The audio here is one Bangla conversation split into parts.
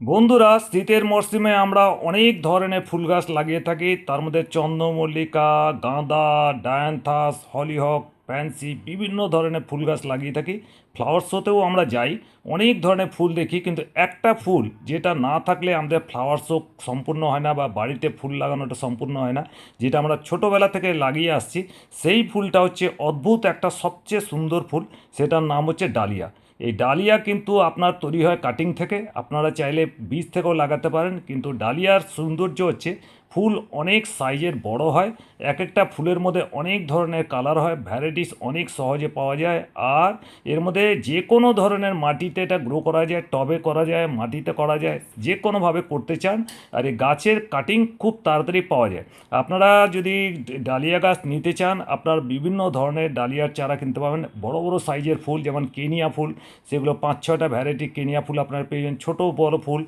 বন্ধুরা, শীতের মরশুমে আমরা অনেক ধরনের ফুল গাছ লাগিয়ে থাকি। তার মধ্যে চন্দ্রমল্লিকা, গাঁদা, ডায়ান্থাস, হলিহক ফ্যান্সি বিভিন্ন ধরনের ফুল গাছ লাগিয়ে থাকি। ফ্লাওয়ার শোতেও আমরা যাই, অনেক ধরনের ফুল দেখি, কিন্তু একটা ফুল যেটা না থাকলে আমাদের ফ্লাওয়ার শো সম্পূর্ণ হয় না বা বাড়িতে ফুল লাগানোটা সম্পূর্ণ হয় না, যেটা আমরা ছোটোবেলা থেকে লাগিয়ে আসছি, সেই ফুলটা হচ্ছে অদ্ভুত একটা সবচেয়ে সুন্দর ফুল, সেটার নাম হচ্ছে ডালিয়া। এই ডালিয়া কিন্তু আপনার তৈরি হয় কাটিং থেকে। আপনারা চাইলে বীজ থেকেও লাগাতে পারেন, কিন্তু ডালিয়ার সৌন্দর্য হচ্ছে ফুল অনেক সাইজের বড় হয় এক একটা ফুলের মধ্যে অনেক ধরনের কালার হয় ভ্যারাইটিস অনেক সহজে পাওয়া যায়, আর এর মধ্যে যে কোনো ধরনের মাটিতে এটা গ্রো করা যায়, টবে করা যায়, মাটিতে করা যায় যে কোনোভাবে করতে চান, আর এই গাছের কাটিং খুব তাড়াতাড়ি পাওয়া যায়। আপনারা যদি ডালিয়া গাছ নিতে চান, আপনার বিভিন্ন ধরনের ডালিয়ার চারা কিনতে পাবেন, বড় বড় সাইজের ফুল, যেমন কেনিয়া ফুল, সেগুলো পাঁচ ছটা ভ্যারাইটি কেনিয়া ফুল আপনারা পেয়ে যাবেন, ছোটো বড় ফুল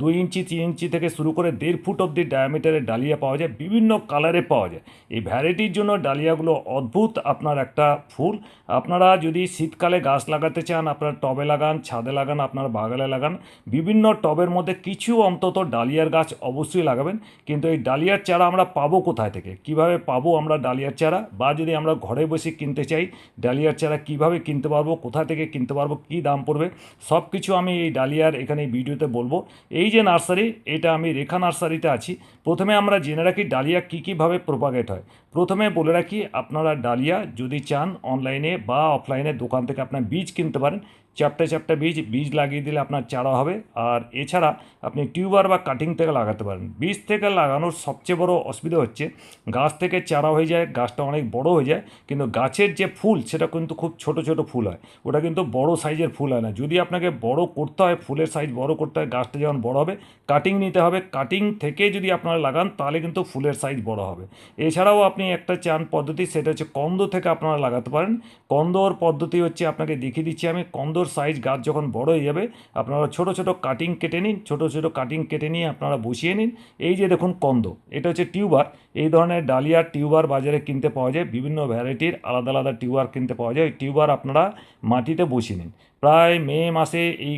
দুই ইঞ্চি, তিন ইঞ্চি থেকে শুরু করে দেড় ফুট অব্দি ডায়ামিটারের ডালিয়া পাওয়া যায়, বিভিন্ন কালারে পাওয়া যায়। এই ভ্যারাইটির জন্য ডালিয়াগুলো অদ্ভুত আপনার একটা ফুল। আপনারা যদি শীতকালে গাছ লাগাতে চান, আপনার টবে লাগান, ছাদে লাগান, আপনার বাগানে লাগান, বিভিন্ন টবের মধ্যে কিছু অন্তত ডালিয়ার গাছ অবশ্যই লাগাবেন। কিন্তু এই ডালিয়ার চারা আমরা পাবো কোথায় থেকে? কীভাবে পাবো আমরা ডালিয়ার চারা? বা যদি আমরা ঘরে বসে কিনতে চাই, ডালিয়ার চারা কীভাবে কিনতে পারব কোথা থেকে কিনতে পারব, কী দাম পড়বে? সব কিছু আমি এই ডালিয়ার এখানে ভিডিওতে বলব। এই যে নার্সারি, এটা আমি রেখা নার্সারিতে আছি। প্রথমে আমরা জেনে রাখি ডালিয়া কী কীভাবে প্রোপাগেট হয়। প্রথমে বলে রাখি, আপনারা ডালিয়া যদি চান অনলাইনে বা অফলাইনে দোকান থেকে আপনার বীজ কিনতে পারেন। চ্যাপটা চ্যাপটা বীজ বীজ লাগিয়ে দিলে আপনার চারা হবে। আর এছাড়া আপনি টিউবার বা কাটিং থেকে লাগাতে পারেন। বীজ থেকে লাগানোর সবচেয়ে বড় অসুবিধা হচ্ছে, গাছ থেকে চারা হয়ে যায়, গাছটা অনেক বড় হয়ে যায়, কিন্তু গাছের যে ফুল, সেটা কিন্তু খুব ছোট ছোট ফুল হয়। ওটা কিন্তু বড় সাইজের ফুল হয় না। যদি আপনাকে বড় করতে হয়, ফুলের সাইজ বড় করতে হয়, গাছটা যখন বড় হবে, কাটিং নিতে হবে। কাটিং থেকে যদি আপনারা লাগান, তাহলে কিন্তু ফুলের সাইজ বড় হবে। এছাড়াও আপনি একটা চান পদ্ধতি, সেটা হচ্ছে কন্দ থেকে আপনারা লাগাতে পারেন। কন্দর পদ্ধতি হচ্ছে, আপনাকে দেখিয়ে দিচ্ছি আমি কন্দর সাইজ গাছ যখন বড় হয়ে যাবে, আপনারা ছোট ছোট কাটিং কেটে নিন, ছোট ছোট কাটিং কেটে নিয়ে আপনারা বসিয়ে নিন। এই যে দেখুন কন্দ, এটা হচ্ছে টিউবার এই ধরনের ডালিয়ার টিউবার বাজারে কিনতে পাওয়া যায়, বিভিন্ন ভ্যারাইটির আলাদা আলাদা টিউবার কিনতে পাওয়া যায়, ওই টিউবার আপনারা মাটিতে বসিয়ে নিন। প্রায় মে মাসে এই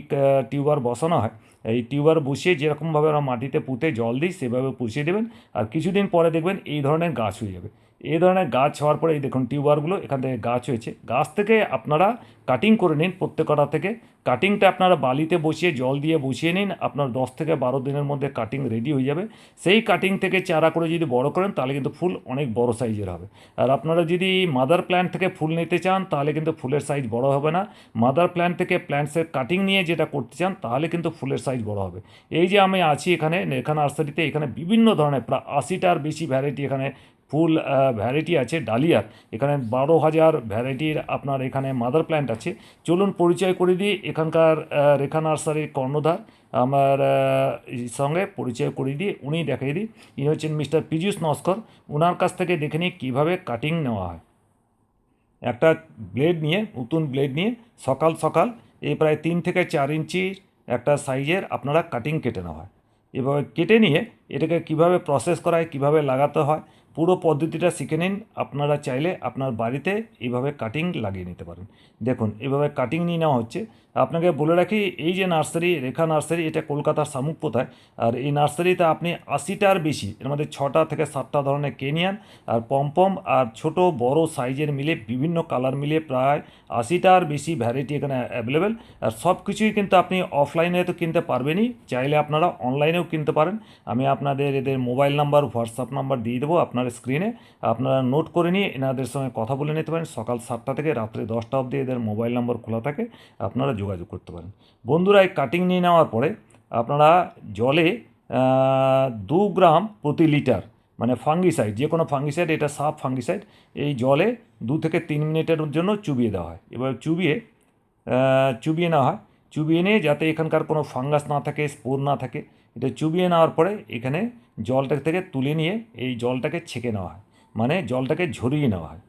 টিউবার বসানো হয়। এই টিউবার বসিয়ে যেরকমভাবে আমরা মাটিতে পুঁতে জল দিই, সেভাবে পুষিয়ে দেবেন। আর কিছুদিন পরে দেখবেন এই ধরনের গাছ হয়ে যাবে। এই ধরনের গাছ হওয়ার পরে এই দেখুন টিউবারগুলো, এখান থেকে গাছ হয়েছে। গাছ থেকে আপনারা কাটিং করে নিন প্রত্যেকটা থেকে। কাটিংটা আপনারা বালিতে বসিয়ে, জল দিয়ে বসিয়ে নিন। আপনার দশ থেকে বারো দিনের মধ্যে কাটিং রেডি হয়ে যাবে। সেই কাটিং থেকে চারা করে যদি বড় করেন, তাহলে কিন্তু ফুল অনেক বড় সাইজের হবে। আর আপনারা যদি মাদার প্ল্যান্ট থেকে ফুল নিতে চান, তাহলে কিন্তু ফুলের সাইজ বড় হবে না। মাদার প্ল্যান্ট থেকে প্ল্যান্টসের কাটিং নিয়ে যেটা করতে চান, তাহলে কিন্তু ফুলের সাইজ বড় হবে। এই যে আমি আছি এখানে এখানে নার্সারিতে এখানে বিভিন্ন ধরনের, প্রায় আশিটার বেশি ভ্যারাইটি এখানে ফুল ভ্যারাইটি আছে ডালিয়ার এখানে বারো হাজার ভ্যারাইটির আপনার এখানে মাদার প্ল্যান্ট আছে। চলুন পরিচয় করে দিই এখানকার রেখা নার্সারির কর্ণধার। আমার সঙ্গে পরিচয় করে দিই, উনি দেখিয়ে দিই। ইনি হচ্ছেন মিস্টার পীযূষ নস্কর। ওনার কাছ থেকে দেখে নিই কীভাবে কাটিং নেওয়া হয়। একটা ব্লেড নিয়ে, নতুন ব্লেড নিয়ে, সকাল সকাল এই প্রায় তিন থেকে চার ইঞ্চি একটা সাইজের আপনারা কাটিং কেটে নেওয়া হয়। এভাবে কেটে নিয়ে এটাকে কীভাবে প্রসেস করা হয়, কীভাবে লাগাতে হয় পুরো পদ্ধতিটা শিখে নিন। আপনারা চাইলে আপনার বাড়িতে এইভাবে কাটিং লাগিয়ে নিতে পারেন। দেখুন এভাবে কাটিং নিয়ে নেওয়া হচ্ছে। আপনাকে বলে রাখি, এই যে নার্সারি, রেখা নার্সারি, এটা কলকাতার শামুকপোতায়। আর এই নার্সারিতে আপনি আশিটার বেশি, এর মধ্যে ছটা থেকে সাতটা ধরনের কেনিয়ান আর পমপম আর ছোট বড় সাইজের মিলে বিভিন্ন কালার মিলে প্রায় আশিটার বেশি ভ্যারাইটি এখানে অ্যাভেলেবেল আর সব কিছুই কিন্তু আপনি অফলাইনে তো কিনতে পারবেনই, চাইলে আপনারা অনলাইনেও কিনতে পারেন। আমি আপনাদের এদের মোবাইল নাম্বার হোয়াটসঅ্যাপ নাম্বার দিয়ে দেবো আপনার স্ক্রিনে আপনারা নোট করে নিয়ে এনাদের সঙ্গে কথা বলে নিতে পারেন। সকাল সাতটা থেকে রাত্রে দশটা অবধি এদের মোবাইল নাম্বার খোলা থাকে। আপনারা যোগাযোগ করতে পারেন। বন্ধুরা, এই কাটিং নিয়ে নেওয়ার পরে আপনারা জলে দু গ্রাম প্রতি লিটার মানে ফাঙ্গিসাইড যে কোনো ফাঙ্গিসাইড এটা সাফ ফাঙ্গিসাইড এই জলে দু থেকে তিন মিনিটের জন্য চুবিয়ে দেওয়া হয়। এবার চুবিয়ে চুবিয়ে নেওয়া হয়। চুবিয়ে নিয়ে যাতে এখানকার কোনো ফাঙ্গাস না থাকে স্পোর না থাকে, এটা চুবিয়ে নেওয়ার পরে এখানে জলটা থেকে তুলে নিয়ে এই জলটাকে ছেঁকে নেওয়া হয়। মানে জলটাকে ঝরিয়ে নেওয়া হয়।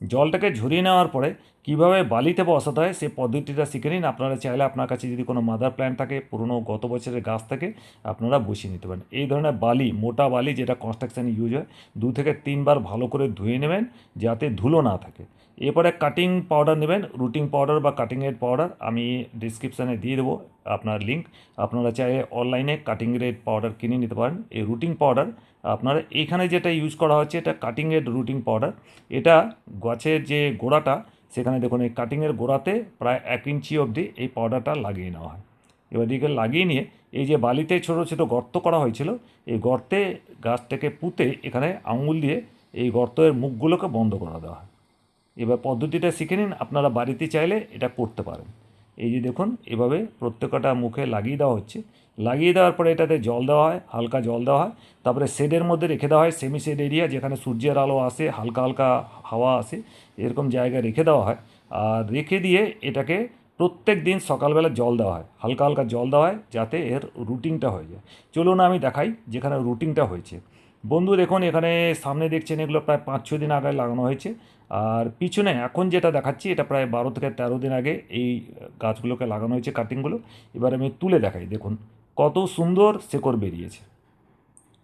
জলটাকে ঝরিয়ে নেওয়ার পরে কীভাবে বালিতে বসাতে হয় সে পদ্ধতিটা শিখে নিন। আপনারা চাইলে আপনার কাছে যদি কোনো মাদার প্ল্যান্ট থাকে, পুরনো গত বছরের গাছ থাকে, আপনারা বসিয়ে নিতে পারেন। এই ধরনের বালি, মোটা বালি যেটা কনস্ট্রাকশানে ইউজ হয়, দু থেকে তিনবার ভালো করে ধুয়ে নেবেন, যাতে ধুলো না থাকে। এরপরে কাটিং পাউডার নেবেন রুটিং পাউডার বা কাটিং রেড পাউডার আমি ডিসক্রিপশানে দিয়ে দেবো আপনার লিঙ্ক আপনারা চাইলে অনলাইনে কাটিং রেড পাউডার কিনে নিতে পারেন। এই রুটিং পাউডার আপনার এখানে যেটা ইউজ করা হচ্ছে, এটা কাটিং রেড রুটিং পাউডার এটা গাছের যে গোড়াটা, সেখানে দেখুন এই কাটিংয়ের গোড়াতে প্রায় এক ইঞ্চি অবধি এই পাউডারটা লাগিয়ে নেওয়া হয়। এবার দিকে লাগিয়ে নিয়ে এই যে বালিতে ছোটো ছোটো গর্ত করা হয়েছিল, এই গর্তে গাছটাকে পুঁতে এখানে আঙুল দিয়ে এই গর্তের মুখগুলোকে বন্ধ করে দেওয়া হয়। এবার পদ্ধতিটা শিখে নিন, আপনারা বাড়িতে চাইলে এটা করতে পারেন। এই যে দেখুন, এভাবে প্রত্যেকটা মুখে লাগিয়ে দেওয়া হচ্ছে। লাগিয়ে দেওয়ার পরে এটাতে জল দেওয়া হয়, হালকা জল দেওয়া হয়। তারপরে শেডের মধ্যে রেখে দেওয়া হয় সেমি শেড এরিয়া যেখানে সূর্যের আলো আসে, হালকা হালকা হাওয়া আসে, এরকম জায়গায় রেখে দেওয়া হয়। আর রেখে দিয়ে এটাকে প্রত্যেক দিন সকালবেলা জল দেওয়া হয়, হালকা হালকা জল দেওয়া হয় যাতে এর রুটিনটা হয়ে যায়। চলুন আমি দেখাই যেখানে রুটিনটা হয়েছে। বন্ধু দেখুন, এখানে সামনে দেখছেন এগুলো প্রায় পাঁচ ছ দিন আগে লাগানো হয়েছে। আর পিছনে এখন যেটা দেখাচ্ছি, এটা প্রায় বারো থেকে তেরো দিন আগে এই গাছগুলোকে লাগানো হয়েছে কাটিংগুলো। এবার আমি তুলে দেখাই, দেখুন কত সুন্দর শেকড় বেরিয়েছে।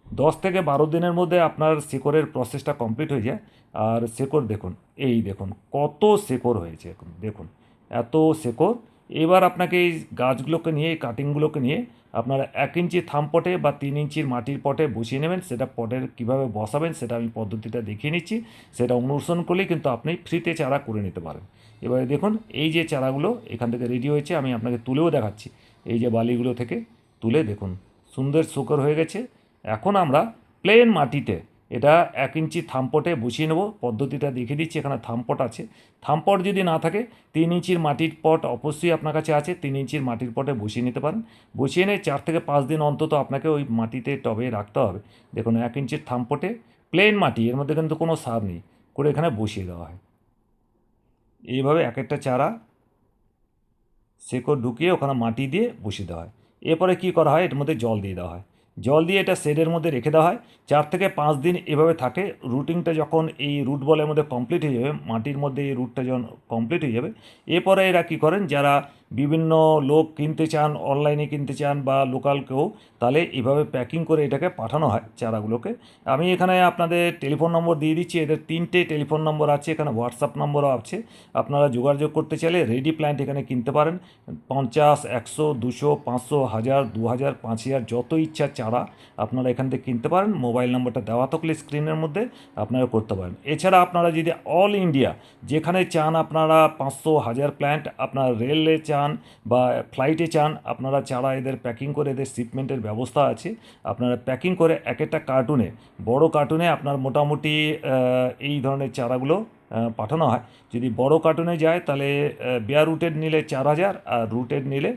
দশ থেকে বারো দিনের মধ্যে আপনার শেকড়ের প্রসেসটা কমপ্লিট হয়ে যায়। আর শেকড় দেখুন, এই দেখুন কত শেকড় হয়েছে এখন, দেখুন এত শেকড়। এবার আপনাকে এই গাছগুলোকে নিয়ে, এই কাটিংগুলোকে নিয়ে আপনারা এক ইঞ্চি থাম পটে বা তিন ইঞ্চির মাটির পটে বসিয়ে নেবেন। সেটা পটের কীভাবে বসাবেন সেটা আমি পদ্ধতিটা দেখিয়ে নিচ্ছি। সেটা অনুসরণ করলেই কিন্তু আপনি ফ্রিতে চারা করে নিতে পারেন। এবারে দেখুন, এই যে চারাগুলো এখান থেকে রেডি হয়েছে, আমি আপনাকে তুলেও দেখাচ্ছি। এই যে বালিগুলো থেকে তুলে দেখুন, সুন্দর শুকর হয়ে গেছে। এখন আমরা প্লেন মাটিতে এটা এক ইঞ্চি থামপটে বসিয়ে নেব। পদ্ধতিটা দেখিয়ে দিচ্ছি, এখানে থামপট আছে। থামপট যদি না থাকে, তিন ইঞ্চির মাটির পট অবশ্যই আপনার কাছে আছে, তিন ইঞ্চির মাটির পটে বসিয়ে নিতে পারেন। বসিয়ে নিয়ে চার থেকে পাঁচ দিন অন্তত আপনাকে ওই মাটিতে টবে রাখতে হবে। দেখুন, এক ইঞ্চির থামপটে প্লেন মাটি, এর মধ্যে কিন্তু কোনো সার নেই, করে এখানে বসিয়ে দেওয়া হয়। এইভাবে এক একটা চারা শেকড় ঢুকিয়ে ওখানে মাটি দিয়ে বসিয়ে দেওয়া হয়। এরপরে কী করা হয়? এর মধ্যে জল দিয়ে দেওয়া হয়। জল দিয়ে এটা শেডের মধ্যে রেখে দেওয়া হয়। চার থেকে পাঁচ দিন এভাবে থাকে। রুটিংটা যখন এই রুট বলের মধ্যে কমপ্লিট হয়ে যাবে, মাটির মধ্যে এই রুটটা যখন কমপ্লিট হয়ে যাবে, এরপরে এরা কী করেন, যারা বিভিন্ন লোক কিনতে চান অনলাইনে কিনতে চান বা লোকাল কেউ তাহলে এভাবে প্যাকিং করে এটাকে পাঠানো হয় চারাগুলোকে। আমি এখানে আপনাদের টেলিফোন নম্বর দিয়ে দিচ্ছি, এদের তিনটে টেলিফোন নম্বর আছে, এখানে হোয়াটসঅ্যাপ নম্বরও আছে। আপনারা যোগাযোগ করতে চাইলে রেডি প্ল্যান্ট এখানে কিনতে পারেন। পঞ্চাশ, একশো, দুশো, পাঁচশো, হাজার, দু হাজার, পাঁচ হাজার, যত ইচ্ছা চারা আপনারা এখান থেকে কিনতে পারেন। মোবাইল নম্বরটা দেওয়া থাকলে স্ক্রিনের মধ্যে আপনারা করতে পারেন। এছাড়া আপনারা যদি অল ইন্ডিয়া যেখানে চান আপনারা পাঁচশো, হাজার প্ল্যান্ট আপনার রেলে চান বা ফ্লাইটে চান, আপনারা চারা এদের প্যাকিং করে এদের শিপমেন্টের ব্যবস্থা আছে। আপনারা প্যাকিং করে এক একটা কার্টুনে বড় কার্টুনে আপনার মোটামুটি এই ধরনের চারাগুলো পাঠানো হয়। যদি বড় কার্টুনে যায়, তাহলে বেয়ার রুটেড নিলে চার হাজার আর রুটেড নিলে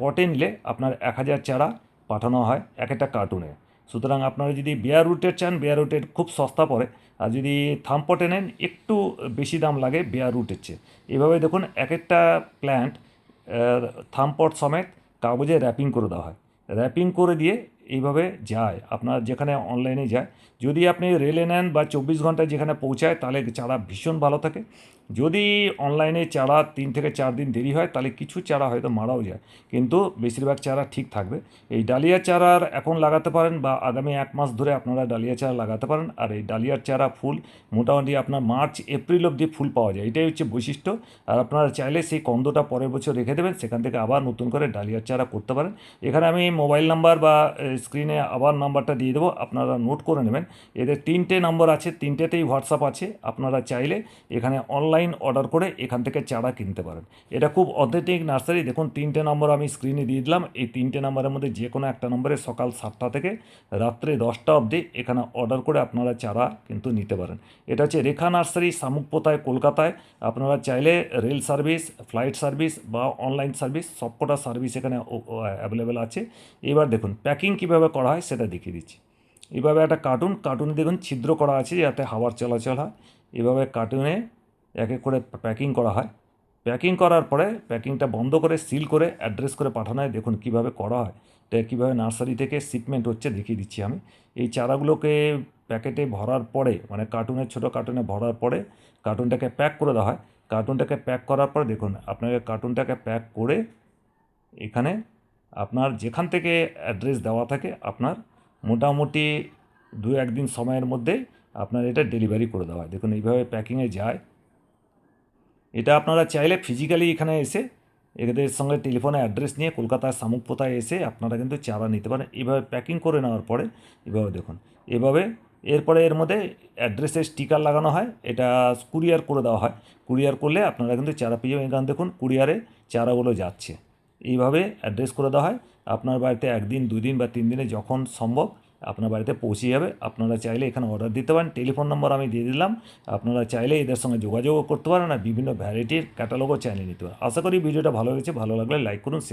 পটে নিলে আপনার এক হাজার চারা পাঠানো হয় এক একটা কার্টুনে সুতরাং আপনারা যদি বেয়ার রুটেড চান বেয়ার রুটেড খুব সস্তা পড়ে। আর যদি থামপটে নেন, একটু বেশি দাম লাগে বেয়ার রুটের চেয়ে। এভাবে দেখুন, এক একটা প্ল্যান্ট থামপট সমেত কাগজে র্যাপিং করে দেওয়া হয়। র্যাপিং করে দিয়ে এইভাবে যায়। আপনার যেখানে অনলাইনে যায়। যদি আপনি রেলে নেন বা চব্বিশ ঘন্টায় যেখানে পৌঁছায়, তাহলে চারা ভীষণ ভালো থাকে। যদি অনলাইনে চারা তিন থেকে চার দিন দেরি হয়, তাহলে কিছু চারা হয়তো মারাও যায়। কিন্তু বেশিরভাগ চারা ঠিক থাকবে। এই ডালিয়া চারার এখন লাগাতে পারেন বা আগামী এক মাস ধরে আপনারা ডালিয়া চারা লাগাতে পারেন। আর এই ডালিয়ার চারা ফুল মোটামুটি আপনার মার্চ, এপ্রিল অবধি ফুল পাওয়া যায়। এটাই হচ্ছে বৈশিষ্ট্য। আর আপনারা চাইলে সেই কন্দটা পরের বছর রেখে দেবেন। সেখান থেকে আবার নতুন করে ডালিয়ার চারা করতে পারেন। এখানে আমি মোবাইল নাম্বার বা স্ক্রিনে আবার নাম্বারটা দিয়ে দেবো। আপনারা নোট করে নেবেন। এদের তিনটে নম্বর আছে। তিনটেতেই হোয়াটসঅ্যাপ আছে। আপনারা চাইলে এখানে অনলাইন অর্ডার করে এখান থেকে চারা কিনতে পারেন। এটা খুব অথেন্টিক নার্সারি দেখুন, তিনটে নম্বর আমি স্ক্রিনে দিয়ে দিলাম। এই তিনটে নম্বরের মধ্যে যে কোনো একটা নম্বরে সকাল সাতটা থেকে রাত্রে দশটা অবধি এখানে অর্ডার করে আপনারা চারা কিন্তু নিতে পারেন। এটা হচ্ছে রেখা নার্সারি শামুকপোতায়, কলকাতায়। আপনারা চাইলে রেল সার্ভিস ফ্লাইট সার্ভিস বা অনলাইন সার্ভিস সবকটা সার্ভিস এখানে অ্যাভেলেবেল আছে। এবার দেখুন প্যাকিং কীভাবে করা হয় সেটা দেখিয়ে দিচ্ছি। এভাবে একটা কার্টুন কার্টুনে দেখুন, ছিদ্র করা আছে যাতে হাওয়ার চলাচল হয়। এভাবে কার্টুনে এক এক করে প্যাকিং করা হয়। প্যাকিং করার পরে প্যাকিংটা বন্ধ করে সিল করে অ্যাড্রেস করে পাঠানো হয়। দেখুন কীভাবে করা হয়। এটা কীভাবে নার্সারি থেকে শিপমেন্ট হচ্ছে দেখিয়ে দিচ্ছি আমি। এই চারাগুলোকে প্যাকেটে ভরার পরে মানে কার্টুনের ছোটো কার্টুনে ভরার পরে কার্টুনটাকে প্যাক করে দেওয়া হয়। কার্টুনটাকে প্যাক করার পরে দেখুন, আপনাকে কার্টুনটাকে প্যাক করে এখানে আপনার যেখান থেকে অ্যাড্রেস দেওয়া থাকে, আপনার মোটামুটি দু একদিন সময়ের মধ্যে আপনার এটা ডেলিভারি করে দেওয়া হয়। দেখুন এইভাবে প্যাকিংয়ে যায়। এটা আপনারা চাইলে ফিজিক্যালি এখানে এসে এদের সঙ্গে টেলিফোনে অ্যাড্রেস নিয়ে কলকাতার শামুকপোতায় এসে আপনারা কিন্তু চারা নিতে পারেন। এভাবে প্যাকিং করে নেওয়ার পরে এভাবে দেখুন। এভাবে এরপরে এর মধ্যে অ্যাড্রেসের স্টিকার লাগানো হয়। এটা কুরিয়ার করে দেওয়া হয়। কুরিয়ার করলে আপনারা কিন্তু চারা পেয়ে যাবেন। এখানে দেখুন কুরিয়ারে চারাগুলো যাচ্ছে। এইভাবে অ্যাড্রেস করে দেওয়া হয়। আপনার বাড়িতে একদিন দুই দিন বা তিন দিনে যখন সম্ভব আপনার বাড়িতে পৌঁছে যাবে। আপনারা চাইলে এখানে অর্ডার দিতে পারেন। টেলিফোন নম্বর আমি দিয়ে দিলাম। আপনারা চাইলে এদের সঙ্গে যোগাযোগও করতে পারেন আর বিভিন্ন ভ্যারাইটির ক্যাটালগও চাইলে নিতে পারেন। আশা করি ভিডিওটা ভালো হয়েছে ভালো লাগলে লাইক করুন